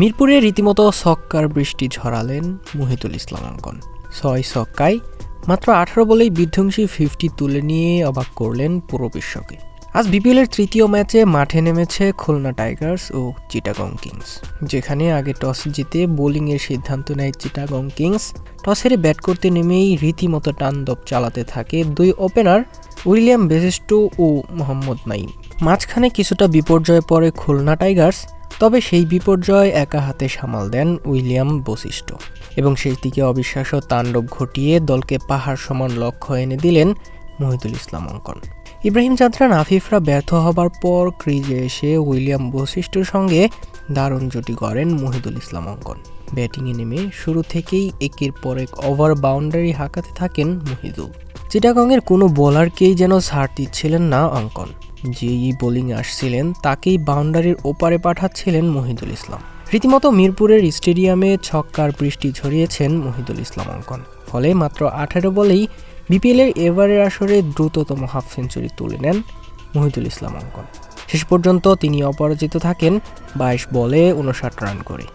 মিরপুরে রীতিমতো সক্কার বৃষ্টি ঝরালেন মুহিতুল ইসলাম অঙ্কন ছয় সক্কায় মাত্র আঠারো বলেই বিধ্বংসী ফিফটি তুলে নিয়ে অবাক করলেন পুরো বিশ্বকে। আজ বিপিএলের তৃতীয় ম্যাচে মাঠে নেমেছে খুলনা টাইগার্স ও চিটাগং কিংস, যেখানে আগে টস জিতে বোলিংয়ের সিদ্ধান্ত নেয় চিটাগং কিংস। টস হেরে ব্যাট করতে নেমেই রীতিমতো টান্দব চালাতে থাকে দুই ওপেনার উইলিয়াম বেসেস্টো ও মোহাম্মদ নাইম মাঝখানে কিছুটা বিপর্যয়ে পড়ে খুলনা টাইগার্স তবে সেই বিপর্যয় একা হাতে সামাল দেন উইলিয়াম বশিষ্ঠ এবং শেষ দিকে অবিশ্বাস্য তাণ্ডব ঘটিয়ে দলকে পাহাড় সমান লক্ষ্য এনে দিলেন মহিদুল ইসলাম অঙ্কন। ইব্রাহিম চাঁদরান আফিফরা ব্যর্থ হবার পর ক্রিজে এসে উইলিয়াম বশিষ্ঠর সঙ্গে দারুণ জুটি গড়েন মহিদুল ইসলাম অঙ্কন। ব্যাটিংয়ে নেমে শুরু থেকেই একের পর এক ওভার বাউন্ডারি হাঁকাতে থাকেন মহিদুল। চিটাগংয়ের কোনো বোলারকেই যেন ছাড় দিচ্ছিলেন না অঙ্কন। যেই বোলিং আসছিলেন, তাকেই বাউন্ডারির ওপারে পাঠাচ্ছিলেন মহিদুল ইসলাম। রীতিমতো মিরপুরের স্টেডিয়ামে ছক্কার বৃষ্টি ঝরিয়েছেন মহিদুল ইসলাম অঙ্কন। ফলে মাত্র আঠারো বলেই বিপিএলের এবারের আসরে দ্রুততম হাফ সেঞ্চুরি তুলে নেন মহিদুল ইসলাম অঙ্কন। শেষ পর্যন্ত তিনি অপরাজিত থাকেন বাইশ বলে উনষাট রান করে।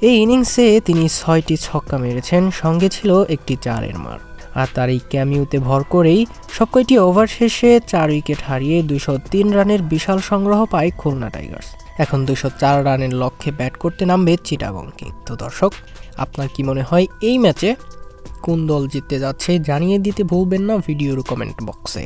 এই ইনিংসে তিনি ছয়টি ছক্কা মেরেছেন, সঙ্গে ছিল একটি চারের মার। আর তার এই ক্যামিউতে ভর করেই সবকয়টি ওভার শেষে চার উইকেট হারিয়ে দুশো তিন রানের বিশাল সংগ্রহ পায় খুলনা টাইগার্স। এখন দুশো চার রানের লক্ষ্যে ব্যাট করতে নামবে চিটাগং কিং তো দর্শক, আপনার কি মনে হয় এই ম্যাচে কোন দল জিততে যাচ্ছে জানিয়ে দিতে ভুলবেন না ভিডিওর কমেন্ট বক্সে।